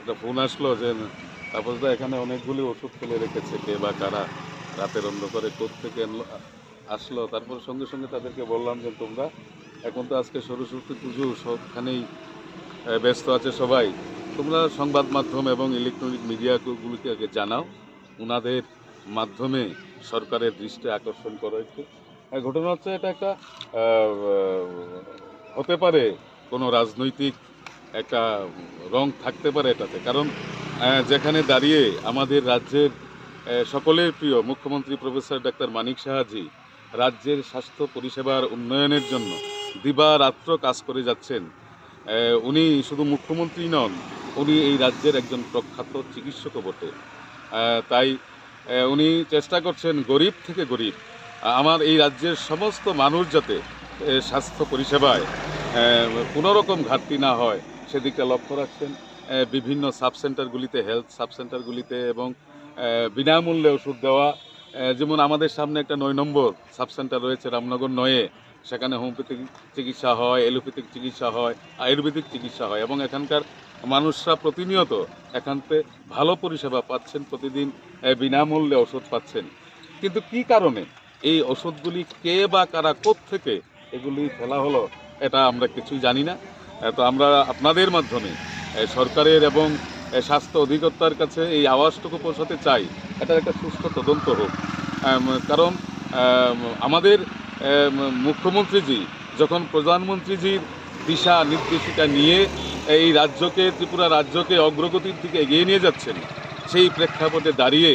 একটা ফোন আসলো যে তারপর তো এখানে অনেকগুলি ওষুধ ফেলে রেখেছে কে বা কারা রাতের অন্ধকারে থেকে আসলো। তারপর সঙ্গে সঙ্গে তাদেরকে বললাম যে তোমরা এখন তো আজকে সরস্বতী পুজো, সবখানেই ব্যস্ত আছে সবাই। তোমরা সংবাদ মাধ্যম এবং ইলেকট্রনিক মিডিয়াগুলিকে আগে জানাও। ওনাদের মাধ্যমে সরকারের দৃষ্টি আকর্ষণ করা আর ঘটনা হচ্ছে এটা একটা হতে পারে কোনো রাজনৈতিক একটা রং থাকতে পারে এটাতে। কারণ যেখানে দাঁড়িয়ে আমাদের রাজ্যের সকলের প্রিয় মুখ্যমন্ত্রী প্রফেসর ডাক্তার মানিক সাহাজি রাজ্যের স্বাস্থ্য পরিষেবার উন্নয়নের জন্য দিবারাত্র কাজ করে যাচ্ছেন উনি শুধু মুখ্যমন্ত্রী নন, উনি এই রাজ্যের একজন প্রখ্যাত চিকিৎসকও বটে। তাই উনি চেষ্টা করছেন গরিব থেকে গরিব আমার এই রাজ্যের সমস্ত মানুষ যাতে স্বাস্থ্য পরিষেবায় কোনোরকম ঘাটতি না হয়, সেদিকটা লক্ষ্য রাখছেন। বিভিন্ন সাব সেন্টারগুলিতে হেলথ সাব সেন্টারগুলিতে এবং বিনামূল্যে ওষুধ দেওয়া যেমন আমাদের সামনে একটা নয় নম্বর সাব সেন্টার রয়েছে, রামনগর নয়ে। সেখানে হোমিওপ্যাথিক চিকিৎসা হয় এলোপ্যাথিক চিকিৎসা হয়, আয়ুর্বেদিক চিকিৎসা হয় এবং এখানকার মানুষরা প্রতিনিয়ত এখানতে ভালো পরিষেবা পাচ্ছেন প্রতিদিন বিনামূল্যে ওষুধ পাচ্ছেন। কিন্তু কি কারণে এই ওষুধগুলি কে বা কারা থেকে এগুলি ফেলা হলো, এটা আমরা কিছুই জানি না। তো আমরা আপনাদের মাধ্যমে সরকারের এবং স্বাস্থ্য অধিকর্তার কাছে এই আওয়াজটুকু পৌঁছাতে চাই। এটার একটা সুষ্ঠু তদন্ত হোক। কারণ আমাদের মুখ্যমন্ত্রীজি যখন প্রধানমন্ত্রীজির দিশা নির্দেশিকা নিয়ে এই রাজ্যকে, ত্রিপুরা রাজ্যকে অগ্রগতির দিকে এগিয়ে নিয়ে যাচ্ছেন। সেই প্রেক্ষাপটে দাঁড়িয়ে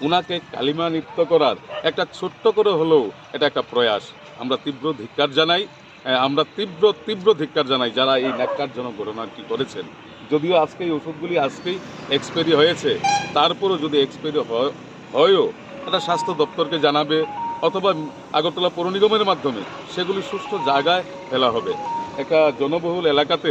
ওনাকে কালিমা নৃত্য করার একটা ছোট্ট করে হলেও এটা একটা প্রয়াস। আমরা তীব্র ধিক্কার জানাই আমরা তীব্র তীব্র ধিক্কার জানাই যারা এই ন্যাক্কারজনক ঘটনাটি করেছেন। যদিও আজকে এই ওষুধগুলি আজকেই এক্সপায়ারি হয়েছে, তারপরও যদি এক্সপায়ারি হয়ও এটা স্বাস্থ্য দপ্তরকে জানাবে অথবা আগরতলা পৌর নিগমের মাধ্যমে সেগুলি সুষ্ঠু জায়গায় ফেলা হবে। একটা জনবহুল এলাকাতে